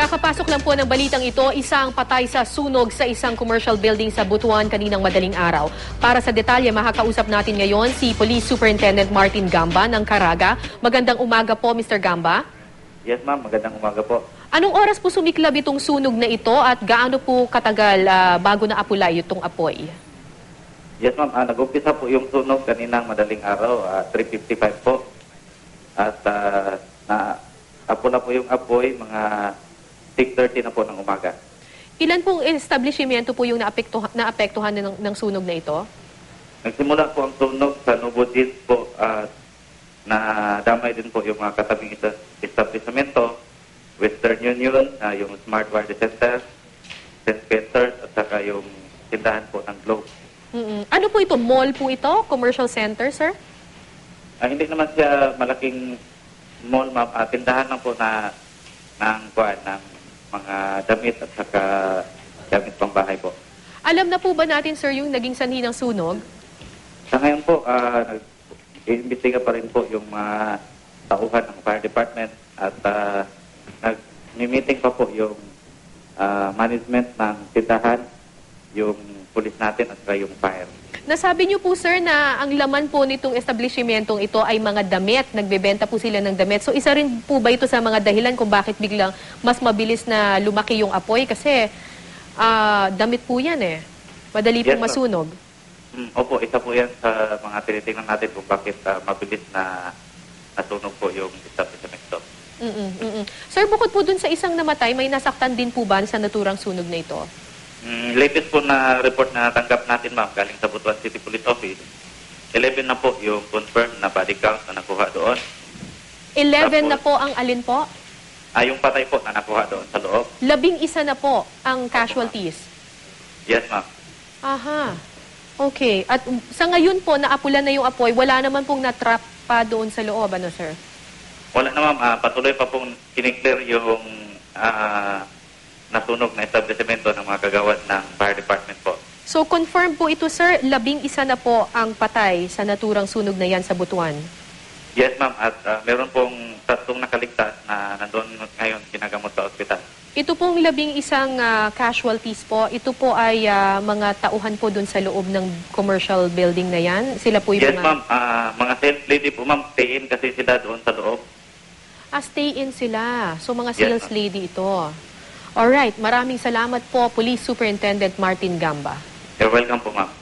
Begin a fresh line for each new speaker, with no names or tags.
Kakapasok lang po ng balitang ito, isang patay sa sunog sa isang commercial building sa Butuan kaninang madaling araw. Para sa detalye, makakausap natin ngayon si Police Superintendent Martin Gamba ng Caraga. Magandang umaga po, Mr. Gamba.
Yes, ma'am. Magandang umaga po.
Anong oras po sumiklab itong sunog na ito at gaano po katagal ah, bago na apulay itong apoy?
Yes, ma'am. Ah, nag-umpisa po yung sunog kaninang madaling araw, ah, 3.55 po. At ah, na apo na po yung apoy, mga 6.30 na po ng umaga.
Ilan pong establishmento po yung naapektuhan, naapektuhan ng, ng sunog na ito?
Nagsimula po ang sunog sa Jeans po at na damay din po yung mga katabing establishmento, Western Union, ah, yung Smart Wireless Center, St. Peter's, at saka yung tindahan po ng Globe.
Mm-mm. Ano po ito? Mall po ito? Commercial center, sir?
Ah, hindi naman siya malaking mall, ma'am. Ah, tindahan lang po na ng, kuan, damit at saka damit pang bahay po.
Alam na po ba natin, sir, yung naging sanhi ng sunog?
Sa ngayon po, ah, nag-iimbestiga pa rin po yung mga tauhan ng fire department at uh, nag-meeting pa po yung ah, management ng tindahan, yung pulis natin at saka yung fire.
Nasabi niyo po, sir, na ang laman po nitong establishmentong ito ay mga damit. Nagbebenta po sila ng damit. So, isa rin po ba ito sa mga dahilan kung bakit biglang mas mabilis na lumaki yung apoy? Kasi ah, damit po yan eh. Madali
Yes,
pong masunog.
Mm, opo, isa po yan sa mga tinitingnan natin kung bakit ah, mabilis na nasunog po yung establishment.
Mm-mm, mm-mm. Sir, bukod po dun sa isang namatay, may nasaktan din po ba sa naturang sunog na ito?
Mm, latest po na report na tanggap natin, ma'am, galing sa Butuan City Police Office. 11 na po yung confirmed na body count na nakuha doon.
11 na po ang alin po?
Ah, yung patay po na nakuha doon sa loob.
Labing isa na po ang casualties.
Yes, ma'am.
Aha. Okay. At um, sa ngayon po, naapulan na yung apoy, wala naman pong natrap pa doon sa loob, ano sir?
Wala na, ma'am. Ah, patuloy pa pong kiniklear yung ah, nasunog na establishmento ng mga kagawad ng fire department po.
So confirm po ito sir, labing isa na po ang patay sa naturang sunog na yan sa Butuan.
Yes, ma'am. At ah, meron pong tatlong nakaligtas na nandun ngayon kinagamot sa ospital.
Ito pong labing isang ah, casualties po, ito po ay ah, mga tauhan po doon sa loob ng commercial building na yan. Sila po yung
Yes,
mga...
ma'am. Ah, mga sales lady po, ma'am. Stay in kasi sila doon sa loob.
Ah, stay in sila. So mga
Yes,
sales
ma'am.
lady ito. Alright, maraming salamat po, Police Superintendent Martin Gamba.
You're welcome po, ma'am.